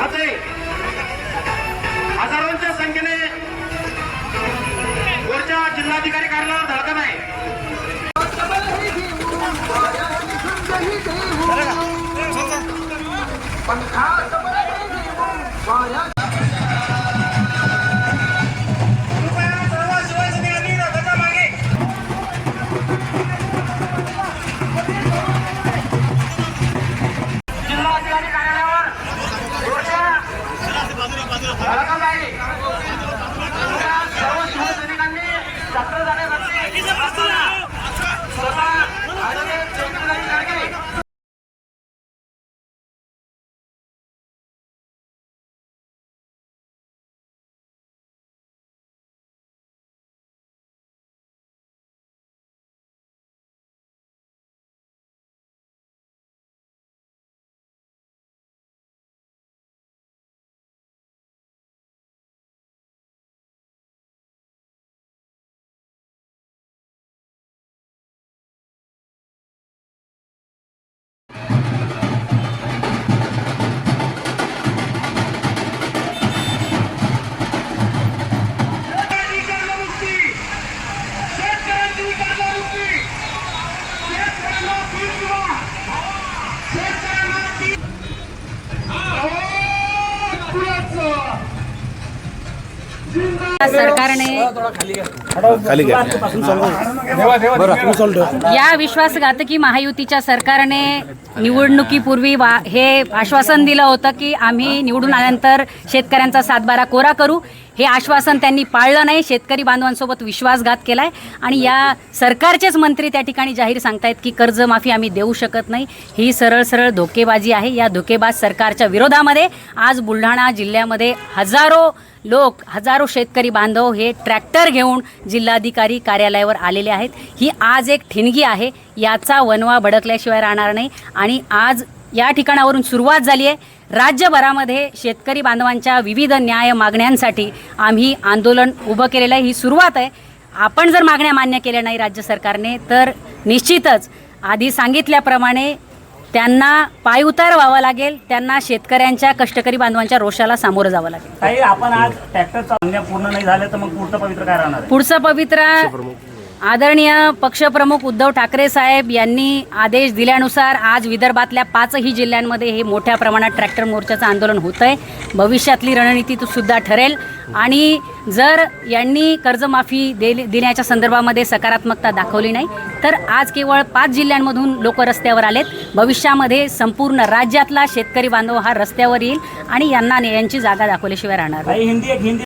असे हजारोंच्या संख्येने वरच्या जिल्हाधिकारी कार्यालयावर धडकत आहे. कृपया धडकत सरकारने या विश्वासघातकी महायुतीच्या सरकारने निवडणुकीपूर्वी वा हे आश्वासन दिलं होतं की आम्ही निवडून आल्यानंतर शेतकऱ्यांचा सातबारा कोरा करू. हे आश्वासन त्यांनी पाळलं नाही. शेतकरी बांधवांसोबत विश्वासघात केलाय. आणि या सरकारचेच मंत्री त्या ठिकाणी जाहीर सांगतायत की कर्जमाफी आम्ही देऊ शकत नाही. ही सरळ सरळ धोकेबाजी आहे. या धोकेबाज सरकारच्या विरोधामध्ये आज बुलढाणा जिल्ह्यामध्ये हजारो लोक हजारो शेतकरी बांधव हे ट्रॅक्टर घेऊन जिल्हाधिकारी कार्यालयावर आलेले आहेत. ही आज एक ठिणगी आहे. याचा वनवा भडकल्याशिवाय राहणार नाही. आणि आज या ठिकाणावरून सुरुवात झाली आहे. राज्यभरामध्ये शेतकरी बांधवांच्या विविध न्याय मागण्यांसाठी आम्ही आंदोलन उभं केलेलं आहे. ही सुरुवात आहे. आपण जर मागण्या मान्य केल्या नाही राज्य सरकारने तर निश्चितच आधी सांगितल्याप्रमाणे त्यांना पायउतार व्हावं लागेल. त्यांना शेतकऱ्यांच्या कष्टकरी बांधवांच्या रोषाला सामोरं जावं लागेल. आपण आज ट्रॅक्टरचा मागण्या पूर्ण नाही झाल्या तर मग पुढचं पवित्र काय राहणार आहे? पुढचं पवित्र आदरणीय पक्षप्रमुख उद्धव ठाकरे साहेब यांनी आदेश दिल्यानुसार आज विदर्भातल्या पाचही जिल्ह्यांमध्ये हे मोठ्या प्रमाणात ट्रॅक्टर मोर्चाचं आंदोलन होतं आहे भविष्यातली रणनीती सुद्धा ठरेल. आणि जर यांनी कर्जमाफी दिली देण्याच्या संदर्भामध्ये सकारात्मकता दाखवली नाही तर आज केवळ पाच जिल्ह्यांमधून लोक रस्त्यावर आलेत. भविष्यामध्ये संपूर्ण राज्यातला शेतकरी बांधव हा रस्त्यावर येईल आणि यांना यांची जागा दाखवल्याशिवाय राहणार हिंदी